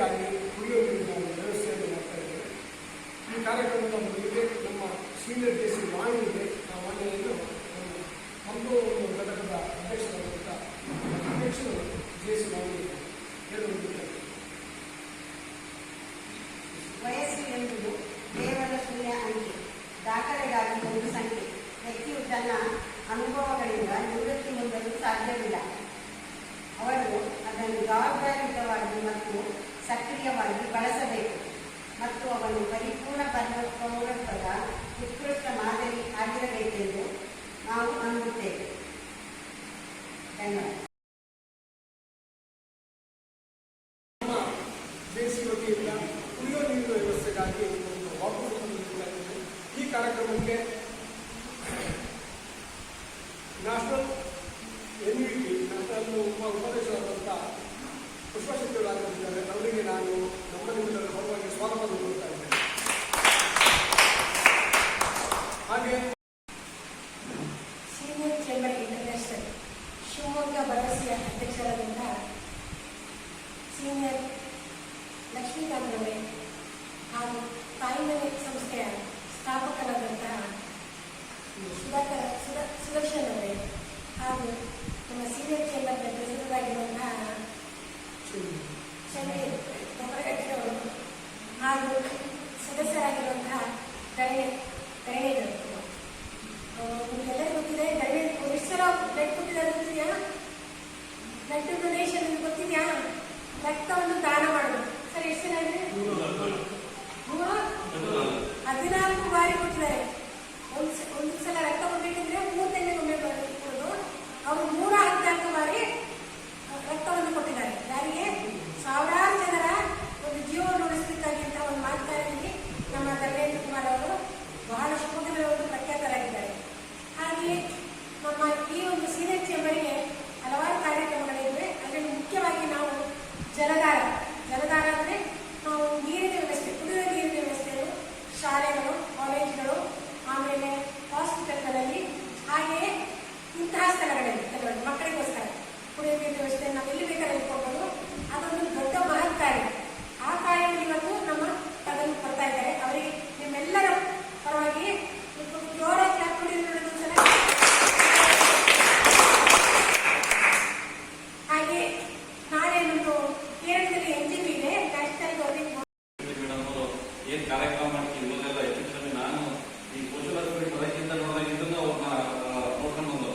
ಮಕ್ಕಳಿಗಾಗಿ ಕುಡಿಯುವ ನೀರಿನ ವ್ಯವಸ್ಥೆಯನ್ನು ಮಾಡ್ತಾ ಇದ್ದೇವೆ. ಈ ಕಾರ್ಯಕ್ರಮದ ಮೊದಲಿಗೆ ನಮ್ಮ ಸೀನಿಯರ್ ಡಿ ಸಿ ವಾಣಿ ಇದೆ. ಆ ವಾಣಿಯನ್ನು ಒಂದು ಘಟಕದ ಅಧ್ಯಕ್ಷರಾದಂಥ ಅಧ್ಯಕ್ಷರು ಜೆ ಸಿ ವಾಣಿ ವಯಸ್ಸು ಎಂಬುದು ಕೇವಲ ಶೂನ್ಯ ಅಂಕೆ, ದಾಖಲೆಗಾಗಿ ಒಂದು ಸಂಖ್ಯೆ ವ್ಯಕ್ತಿಯು ತನ್ನ ಅನುಭವಗಳಿಂದ ನಿವೃತ್ತಿ ಹೊಂದಲು ಸಾಧ್ಯವಿಲ್ಲ. ಅವರು ಅದನ್ನು ಜವಾಬ್ದಾರಿಯುತವಾಗಿ ಮತ್ತು ಸಕ್ರಿಯವಾಗಿ ಬಳಸಬೇಕು ಮತ್ತು ಅವನು ಪರಿಪೂರ್ಣ ಪೌರತ್ವದ ಉತ್ಕೃಷ್ಟ ಮಾದರಿ ಆಗಿರಬೇಕೆಂದು ನಾವು ನಂಬುತ್ತೇವೆ. ಧನ್ಯವಾದ. ಕಾರ್ಯಕ್ರಮಕ್ಕೆ national N V T national ಉಪ ಉಪಾಧ್ಯಕ್ಷರಾದಂಥ ಪುಷ್ಪಶಕ್ತಿಗಳಾಗಿದ್ದಾರೆ ಅವರಿಗೆ ನಾನು ನಮ್ಮ ನಿಮಿಷದ ಪರವಾಗಿ ಸ್ವಾಗತವನ್ನು ಕೊಡ್ತಾ ಇದ್ದೇನೆ. ಹಾಗೆ ಸೀನಿಯರ್ ಚೇಂಬರ್ ಇಂಟರ್ನ್ಯಾಷನಲ್ ಶಿವಮೊಗ್ಗ ಭರವಸೆಯ ಅಧ್ಯಕ್ಷರಾದಂಥ ಸೀನಿಯರ್ ಲಕ್ಷ್ಮೀಕಾಂತ್ ಅವರೇ ಹಾಗೂ ತಾಯಿಮನೆ ಸಂಸ್ಥೆಯ ಸ್ಥಾಪಕರಾದಂತಹ ಸುಧಾಕರ್, ಸುಧ, ಸುದರ್ಶನ್ ಅವರೇ ಹಾಗೂ ನಮ್ಮ ಸೀನಿಯರ್ ಚೇಂಬರ್ನ ಪ್ರೆಸಿಡೆಂಟ್ ಆಗಿರುವಂತಹ ಗೊಬ್ಬರಗಟ್ಟೆ ಅವರು ಹಾಗೂ ಸದಸ್ಯರಾಗಿರುವಂತಹ ಕರಣೆ ಕರಣೇಗೌಡರು ನಿಮಗೆಲ್ಲರೂ ಗೊತ್ತಿದೆ ದಯವಿಟ್ಟು ಎಷ್ಟು ಬ್ಲಡ್ ಕೊಟ್ಟಿದ್ದಾರೆ ಗೊತ್ತಿದೆಯಾ ಬ್ಲಡ್ ರಕ್ತವನ್ನು ದಾನ ಮಾಡೋದು ಸರ್ ಎಷ್ಟು ಸಲ ಇದೆ ಮೂರು ಹದಿನಾಲ್ಕು ಬಾರಿ ಕೊಟ್ಟಿದ್ದಾರೆ ಒಂದು ಸ- ಒಂದು ಸಲ ರಕ್ತ ಕೊಡ್ಬೇಕಿದ್ರೆ ಮೂರು ತಿಂಗಳಿಗೊಮ್ಮೆ ಕೊಡೋದು ಅವರು ನೂರ ಹದಿನಾಲ್ಕು ಬಾರಿ ರಕ್ತವನ್ನು ಕೊಟ್ಟಿದ್ದಾರೆ ಯಾರಿಗೆ ಸಾವಿರಾರು ಜನರ ಒಂದು ಜೀವವನ್ನು ಉಳಿಸಲಿಕ್ಕಾಗಿ ಅಂತ ಒಂದು ಮಾಡ್ತಾ ಇದ್ದೀವಿ ನಮ್ಮ ಧರ್ಮೇಂದ್ರ ಕುಮಾರ್ ಅವರು ಬಹಳ ಶಿವಮೊಗ್ಗದ ಒಂದು ಪ್ರಖ್ಯಾತರಾಗಿದ್ದಾರೆ ಹಾಗೆಯೇ ನಮ್ಮ ಈ ಒಂದು ಸೀನಿಯರ್ ಚೇಂಬರ್ಗೆ ಹಲವಾರು ಕಾರ್ಯಕ್ರಮಗಳಿವೆ ಅದರಲ್ಲಿ ಮುಖ್ಯವಾಗಿ ನಾವು ಜಲಧಾರ ಜಲಧಾರ ಅಂದರೆ ನಾವು ನೀರಿನ ವ್ಯವಸ್ಥೆ ಕುಡಿಯುವ ನೀರಿನ ವ್ಯವಸ್ಥೆಯನ್ನು ಶಾಲೆಗಳು ಕಾಲೇಜುಗಳು ಆಮೇಲೆ ಹಾಸ್ಪಿಟಲ್ಗಳಲ್ಲಿ ಹಾಗೆಯೇ ಇಂತಹ ಸ್ಥಳಗಳಲ್ಲಿ ಕೆಲವರು ಮಕ್ಕಳಿಗೋಸ್ಕರ ಕುಡಿಯುವ ನೀರಿನ ವ್ಯವಸ್ಥೆ ನಾವು ಎಲ್ಲಿ ಬೇಕಾದ್ರೆ ಇಟ್ಕೊಳ್ಬೋದು ಅದೊಂದು ದೊಡ್ಡ ಮಹತ್ ಕಾರ್ಯ ಆ ಕಾರ್ಯವನ್ನು ಇವತ್ತು ನಮ್ಮ ಅದನ್ನು ಕೊಡ್ತಾ ಇದ್ದಾರೆ ಅವರಿಗೆ ನಿಮ್ಮೆಲ್ಲರ ಪರವಾಗಿ ಜೋರ ಕ್ಲಾಪ್ ಕೊಡಿ ನೋಡಿ ಒಂದ್ಸಲ. ಹಾಗೆ ನಾಳೆ ಒಂದು ಕೇರಳದಲ್ಲಿ ಎನ್ ಜಿ ಪಿ ಇದೆ ನ್ಯಾಷನಲ್ ಗೌರ್ಮೆಂಟ್ ಮೇಡಮ್ ಅವರು ಏನ್ ಕಾರ್ಯಕ್ರಮ ಮಾಡ್ತೀವಿ ಇವಾಗೆಲ್ಲ ಹೆಚ್ಚು ಕಮ್ಮಿ ನಾನು ಈ ಪಶುವರ್ಗಗಳಿಗೆ ಬರೋಕ್ಕಿಂತ ನೋಡೋಕ್ಕಿಂತ ಅವ್ರನ್ನ ನೋಡ್ಕೊಂಡು ಬಂದವರು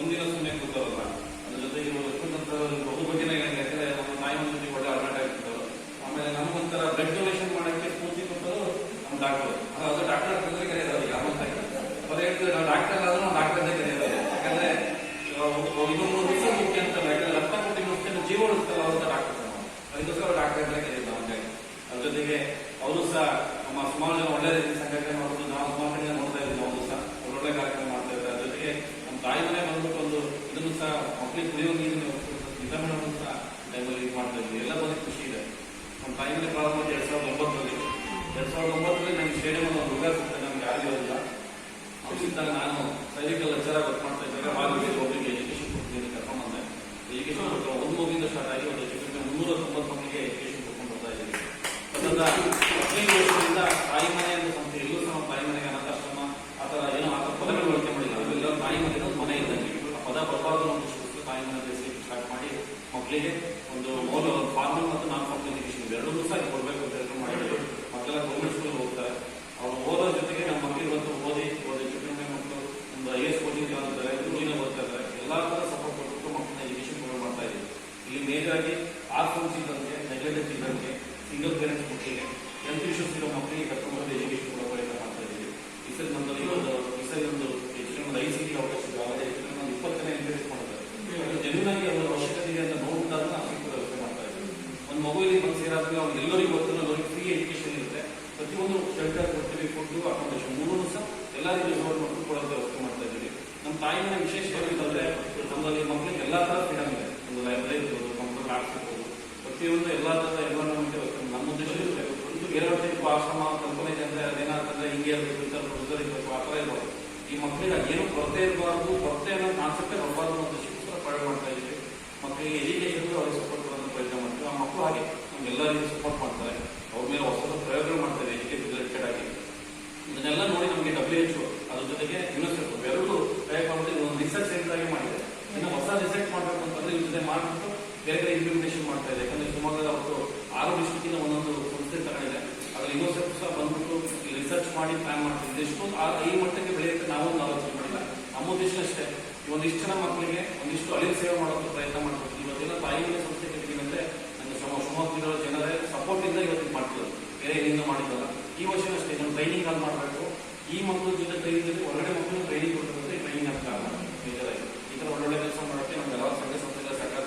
ಒಂದಿನ ಸುಮ್ಮನೆ ಕೂತವಲ್ಲ ಅದ್ರ ಜೊತೆಗೆ ಇವರು ಲಕ್ಷ್ಮೀಕಾಂತ್ ಅವರು ಬಹು ಬಗೆನೇ ಯಾಕಂದ್ರೆ ನಮ್ಮ ತಾಯಿ ಜೊತೆ ಒಳ್ಳೆ ಅರ್ನಾಟ ಆಗಿರ್ತಾರೆ ಆಮೇಲೆ ನಮಗೊಂಥರ ಬ್ಲಡ್ ಡೊನೇಷನ್ ಮಾಡಕ್ಕೆ ಸ್ಫೂರ್ತಿ ಕೊಟ್ಟರು ನಮ್ಮ ಡಾಕ್ಟರ್ ಕರೆಯೋದು ಯಾವಂತ ಪದೇ ಹೇಳ್ತಾರೆ ನಾವು ಡಾಕ್ಟರ್ ಆದ್ರೂ ಡಾಕ್ಟರ್ ಕರೆಯೋದು ಯಾಕಂದ್ರೆ ಇನ್ನೊಂದು ದಿವಸ ಮುಖ್ಯ ಅಂತಲ್ಲ ಯಾಕಂದ್ರೆ ರಕ್ತ ಕೊಟ್ಟಿ ಮುಖ್ಯ ಜೀವ ಉಳಿಸ್ತಲ್ಲ ಅವ್ರ ಡಾಕ್ಟರ್ ಅದಕ್ಕೋಸ್ಕರ ಡಾಕ್ಟರ್ ಅಂತ ಕರೆಯೋದು ಹಂಗಾಗಿ ಅದ್ರ ಜೊತೆಗೆ ಅವರು ಸಹ, ನಮ್ಮ ಸುಮಾರು ಜನ ಒಳ್ಳೆ ರೀತಿ ಸಂಘಟನೆ ಮಾಡೋದು ನಾವು ಸುಮಾರು ಜನ ನೋಡ್ತಾ ಇದ್ದೀವಿ ಅವರು ಸಹ, ಒಳ್ಳೊಳ್ಳೆ ಕಾರ್ಯಕ್ರಮ ಮಾಡ್ತಾ ಇದ್ದಾರೆ. ಅದ್ರ ಜೊತೆಗೆ ನಮ್ಮ ತಾಯಿ ಮನೆ ಬಂದ್ಬಿಟ್ಟು ಒಂದು, ಇದನ್ನು ಸಹ ಮಕ್ಕಳಿಗೆ ಕುಡಿಯೋ ನೀರಿನ ವಿತರಣೆಯನ್ನು ಸಹ ಟೈಮಲ್ಲಿ ಇದು ಮಾಡ್ತಾ ಇದ್ದೀವಿ. ಎಲ್ಲ ಬಂದು ಖುಷಿ ಇದೆ. ನಮ್ಮ ತಾಯಿ ಮನೆ ಪ್ರಾರಂಭ ಎರಡ್ ಸಾವಿರದ ಒಂಬತ್ತರಲ್ಲಿ ನಮ್ಗೆ ಸ್ಟೇಡಿಯಂ ಒಂದು ಹುಡುಗ ಸಿಗ್ತದೆ ನಮ್ಗೆ ಯಾರಿಗೂ ಇರೋದಿಲ್ಲ. ಅವ್ರಿಗಿದ್ದಾಗ ನಾನು ಸೈನಿಕ ಲೆಕ್ಚರ್ ವರ್ಕ್ ಮಾಡ್ತಾ ಇದ್ದಾಗ ಬಾಲ್ಯ ಒಬ್ಬರಿಗೆ ಕೊಡ್ತೀನಿ ಕರ್ಕೊಂಡು ಬಂದೆ ಎಜುಕೇಶನ್ ಒಂದು ಮಗುವಿಂದ ಸ್ಟಾರ್ಟ್ ಆಗಿ ಒಂದು ಎಜುಕೇಶನ್ ಮುನ್ನೂರ ತೊಂಬತ್ತು ಮಕ್ಕಳಿಗೆ ಎಜುಕೇಶನ್ ಕೊಡ್ಕೊಂಡು ಬರ್ತಾ ಇದ್ದೀನಿ. ಅದರಿಂದ ಹದಿನೈದು ವರ್ಷದಿಂದ ತಾಯಿ ಮನೆ ಅಂತ ಸಂಸ್ಥೆ, ಎಲ್ಲೂ ತಾಯಿ ಮನೆಗೆ ಅನಾಥಾಶ್ರಮ, ಆ ಥರ ಏನೋ ಆ ಥರ ಪದಗಳು ಬಳಕೆ ಮಾಡಿಲ್ಲ. ಅವೆಲ್ಲ ತಾಯಿ ಮನೆ ಇದ್ದಂಗೆ ಆ ಪದ ಬರಬಾರ್ದು ಒಂದು ಶಿಸ್ತು ತಾಯಿ ಮನೆ ಬೇಸಿಗೆ ಸ್ಟಾರ್ಟ್ ಮಾಡಿ ಮಕ್ಕಳಿಗೆ ಒಂದು ಮೌಲ್ಯ ಫಾರ್ಮಲ್ ಮತ್ತು ನಾನ್ ಫಾರ್ಮಲ್ ಎಜುಕೇಶನ್ ಎರಡನ್ನೂ ಸಹ ಕೊಡಬೇಕು ಅಂತ ಹೇಳ್ಕೊಂಡು ಮಾಡಿದ್ರು. ಮಕ್ಕಳೆಲ್ಲ ಗೌರ್ಮೆಂಟ್ ಸ್ಕೂಲ್ ಹೋಗ್ತಾರೆ ಅವ್ರು ಓದೋ ಜೊತೆಗೆ ನಮ್ಮ ಮಕ್ಕಳು ಒಂದು ಓದಿ ಓದಿ ಎಜುಕೇಶನ್ ಮಕ್ಕಳು ಒಂದು ಐ ಎಸ್ ಕೋಚಿಂಗ್ ಆಗ್ತಾರೆ ಓದ್ತಾ ಇದ್ದಾರೆ ಎಲ್ಲಾ ತರ ಸಪೋರ್ಟ್ ಕೊಟ್ಟು ಮಕ್ಕಳನ್ನ ಎಜುಕೇಶನ್ ಪ್ರೊವೈಡ್ ಮಾಡ್ತಾ ಇದ್ದೀವಿ ಇಲ್ಲಿ ಮೇಜರ್ ಆಗಿ ಆರ್ಫನ್ಸ್ ಇದ್ದಂತೆ ನೆಗ್ಲೆಕ್ಟೆಡ್ ಇದ್ದಂತೆ ಸಿಂಗಲ್ ಪೇರೆಂಟ್ಸ್ ಮಕ್ಕಳಿಗೆ ಹೆಲ್ತ್ ಇಶ್ಯೂಸ್ ಇರೋ ಮಕ್ಕಳಿಗೆ ಕರ್ಕೊಂಡು ಎಜುಕೇಶನ್ ಪ್ರಯತ್ನ ಮಾಡ್ತಾ ಇದ್ದೀವಿ. ಈ ಒಂದು ಈ ಸರಿ ಒಂದು ಎಜುಕೇಶನ್ ಒಂದು ಐದು ಸಿಟಿ ಅವಕಾಶ ಇದೆ ಆವಾಗ ಎಜುಕೇಶನ್ ಒಂದು ಇಪ್ಪತ್ತನೇ ಎನ್ಕರೇಜ್ ಮಾಡಿದ್ದಾರೆ ಜೆನ್ಯೂನ್ ಆಗಿ ಅವರ ಅವಶ್ಯಕತೆ ಇದೆ ಅಂತ ನೋಡ್ಬಿಟ್ಟಾಗ ನಾವು ಕೂಡ ವ್ಯವಸ್ಥೆ ಮಾಡ್ತಾ ಇದ್ದೀವಿ ಒಂದು ಮಗು ಇಲ್ಲಿ ಬಂದು ಸೇರಾದ್ಮೇಲೆ ಅವ್ರಿಗೆ ಎಲ್ಲರಿಗೂ ಗೊತ್ತು ಅವ್ರಿಗೆ ಫ್ರೀ ಎಜುಕೇಶನ್ ಇರುತ್ತೆ ಪ್ರತಿಯೊಂದು ಶೆಲ್ಟರ್ ಕೊಡ್ತೀವಿ ಫುಡ್ ಅಕಾಮಡೇಷನ್ ಮೂರೂ ಸಹ ಎಲ್ಲ ರೀತಿ ರಿಸೋರ್ಟ್ ಮಾಡ್ಕೊಂಡು ಕೊಡೋದು ವ್ಯವಸ್ಥೆ ಮಾಡ್ತಾ ಇದ್ದೀವಿ ನಮ್ಮ ತಾಯಿ ಮನೆ ವಿಶೇಷವಾಗಿ ಅಂತಂದ್ರೆ ನಮ್ಮಲ್ಲಿ ಮಕ್ಕಳಿಗೆ ಎಲ್ಲಾ ತರ ಫ್ರೀಡಮ್ ಇದೆ ಒಂದು ಲೈಬ್ರರಿ ಇರ್ಬೋದು ಕಂಪ್ಯೂಟರ್ ಆರ್ಟ್ಸ್ ಇರ್ಬೋದು. ಪ್ರತಿಯೊಂದು ಎಲ್ಲ ತರದ ಎನ್ವೈರನ್ಮೆಂಟ್ ನಮ್ಮ ಉದ್ದೇಶ ಇರುತ್ತೆ. ಒಂದು ಟೈಪ್ ಆಶ್ರಮ ಕಲ್ಪನೆ ಇದೆ ಅಂದ್ರೆ ಹಿಂಗೆ ಇರಬೇಕು ಇಂಥ ಪ್ರೊಸೆಸರ್ ಇರಬೇಕು ಆ ಥರ ಇರ್ಬೋದು. ಈ ಮಕ್ಕಳಿಗೆ ಏನು ಕೊರತೆ ಇರಬಾರ್ದು, ಕೊರತೆ ಅನ್ನೋ ಕಾನ್ಸೆಪ್ಟೇ ಬರಬಾರ್ದು ಅಂತ ಶಿಕ್ಷಕರ ಪ್ರಯೋಗ ಮಾಡ್ತಾ ಇದ್ದೀವಿ. ಮಕ್ಕಳಿಗೆ ಎಜುಕೇಶನ್ ಅವ್ರಿಗೆ ಸಪೋರ್ಟ್ ಕೊಡೋದು ಪ್ರಯತ್ನ ಮಾಡ್ತೀವಿ. ಆ ಮಕ್ಕಳು ಹಾಗೆ. ನಮ್ಗೆಲ್ಲ ರೀತಿ ಸಪೋರ್ಟ್ ಮಾಡ್ತಾರೆ. ಅವ್ರ ಮೇಲೆ ಹೊಸ ಪ್ರಯೋಗಗಳು ಮಾಡ್ತಾರೆ. ಎಜುಕೇಶನ್ ರಿಲೇಟೆಡ್ ಆಗಿ ಇದನ್ನೆಲ್ಲ ನೋಡಿ ನಮಗೆ ಡಬ್ಲ್ಯೂ ಎಚ್ ಅದ್ರ ಜೊತೆಗೆ ಯುನಿಸೆಫ್ ಎರಡು ಪ್ರಯೋಗ ಮಾಡ್ಬಿಟ್ಟು ಒಂದು ರಿಸರ್ಚ್ ಸೆಂಟರ್ ಆಗಿ ಮಾಡಿದೆ ಇನ್ನು ಹೊಸ ರಿಸರ್ಚ್ ಮಾಡಬೇಕು ಇದ್ರ ಬೇರೆ ಬೇರೆ ಇಂಪ್ಲಿಮೆಂಟೇಷನ್ ಮಾಡ್ತಾ ಇದೆ. ಯಾಕಂದ್ರೆ ಶಿವಮೊಗ್ಗದ ಅವರು ಆರು ಡಿಸ್ಟ್ರಿಕ್ಟಿನ ಒಂದೊಂದು ಸಂಸ್ಥೆ ತಗೊಂಡಿದೆ. ಅದ್ರ ಇನ್ನೊಂದು ಸಹ ಬಂದ್ಬಿಟ್ಟು ರಿಸರ್ಚ್ ಮಾಡಿ ಪ್ಲಾನ್ ಮಾಡ್ತಿದ್ದೆ ಎಷ್ಟೊಂದು ಆ- ಈ ಮಟ್ಟಕ್ಕೆ ಬೆಳೆಯುತ್ತೆ ನಾವು ಒಂದು ಆಲೋಚನೆ ಮಾಡಿಲ್ಲ. ನಮ್ಮ ಉದ್ದೇಶ ಅಷ್ಟೇ. ಒಂದಿಷ್ಟು ಜನ ಮಕ್ಕಳಿಗೆ ಒಂದಿಷ್ಟು ಅಲ್ಲಿ ಸೇವೆ ಮಾಡೋಕೆ ಪ್ರಯತ್ನ ಮಾಡ್ಬೇಕು. ಇವತ್ತಿನ ತಾಯಿಗಳ ಸಂಸ್ಥೆ ಕಟ್ಟಿದ್ರೆ ನನ್ನ ಶಿವ- ಶಿವಮೊಗ್ಗದ ಜನರೇ ಸಪೋರ್ಟ್ ಇಂದ ಇವತ್ತು ಮಾಡ್ತಿರೋದು ಬೇರೆ ಏನಿಂದ ಮಾಡಿದ್ದಲ್ಲ. ಈ ವರ್ಷ ಅಷ್ಟೇ. ನಾನು ಟ್ರೈನಿಂಗ್ ಅಲ್ಲಿ ಮಾಡಬೇಕು ಈ ಮಕ್ಕಳ ಜೊತೆ ಟ್ರೈನಿಂಗ್ ಹೊರಗಡೆ ಮಕ್ಕಳು ಟ್ರೈನಿಂಗ್ ಕೊಟ್ಟಿರೋದ್ರೆ ಟ್ರೈನಿಂಗ್ ಕಾರಣ. ಬೇಜಾರಾಗಿ ಈ ತರ ಒಳ್ಳೊಳ್ಳೆ ಕೆಲಸ ಮಾಡೋಕ್ಕೆ ನಮ್ಗೆ ಎಲ್ಲ ಸಂಘ ಸಂಸ್ಥೆಗಳ ಸರ್ಕಾರ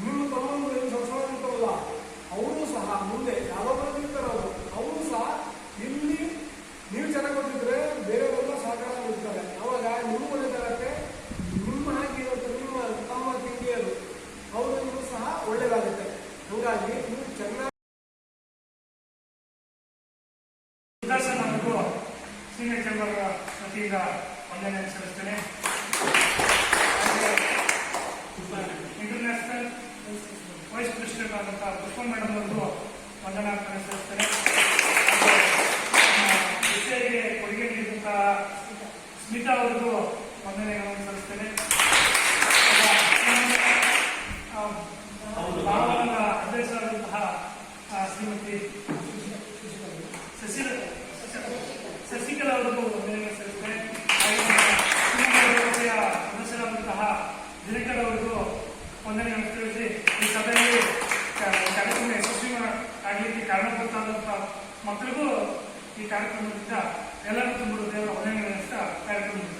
ನಿಮ್ಮ ತಮ್ಮಂದು ಏನು ಸಂಸಾರ ಇರ್ತಾವಲ್ಲ ಅವರು ಸಹ ಮುಂದೆ ಯಾವಾಗ ಇರ್ತಾರೆ ಅವರು ಅವರು ಸಹ ಇಲ್ಲಿ ನೀವು ಚೆನ್ನಾಗಿ ಕೊಟ್ಟಿದ್ರೆ ಬೇರೆಯವರೆಲ್ಲ ಸಹಕಾರ ಇರ್ತಾರೆ ಅವಾಗ ನಿಮ್ಮ ಒಳ್ಳೇದಾಗತ್ತೆ ನಿಮ್ಮ ಹಾಗಿರುವಂತ ನಿಮ್ಮ ತಮ್ಮ ತಂಗಿಯರು ಅವರಿಗೂ ಸಹ ಒಳ್ಳೇದಾಗುತ್ತೆ ಹಂಗಾಗಿ ನೀವು ಚೆನ್ನಾಗಿ ಸುದರ್ಶನ್ ಅವರಿಗೂ ಸೀನಿಯರ್ ಚೇಂಬರ್ ವತಿಯಿಂದ ವಂದನೆ ಸಲ್ಲಿಸ್ತೇನೆ. ಇಂಟರ್ನ್ಯಾಷನಲ್ ವೈಸ್ ಪ್ರೆಸಿಡೆಂಟ್ ಆದಂತಹ ಪುಷ್ಪ ಮೇಡಮ್ ಅವರು ವಂದನಾರ್ಪಣೆ ಸಲ್ಲಿಸ್ತೇನೆ. ವಿಷಯಕ್ಕೆ ಕೊಡುಗೆ ನೀಡಿದಂತಹ ಸ್ಮಿತಾ ಅವರಿಗೂ ವಂದನೆಗಳನ್ನು ಸಲ್ಲಿಸ್ತೇನೆ ಆ, ಭಾವನ ಅಧ್ಯಕ್ಷರಾದಂತಹ ಆ, ಶ್ರೀಮತಿ ಶಶಿ ಶಶಿಕಲಾ ಅವರಿಗೂ ವಂದನೆಗಳನ್ನು ಸಲ್ಲಿಸ್ತೇನೆ ಹಾಗೆ ನಮ್ಮ ಶಿವಮೊಗ್ಗ ಲೋಕಸಭೆಯ ಸದಸ್ಯರಾದಂತಹ ದಿನಕರ್ ಅವರಿಗೂ ವಂದನೆಗಳನ್ನು ತಿಳಿಸಿ ಈ ಸಭೆಯಲ್ಲಿ ಕ- ಕಾರ್ಯಕ್ರಮ ಯಶಸ್ವಿ ಆಗಲಿಕ್ಕೆ ಕಾರಣಕರ್ತಾದಂತಹ ಮಕ್ಕಳಿಗೂ ಈ ಕಾರ್ಯಕ್ರಮದಿಂದ ಎಲ್ಲರೂ ತುಂಬ ದೇವರ ವಂದನೆಗಳನ್ನು ಕಾರ್ಯಕ್ರಮ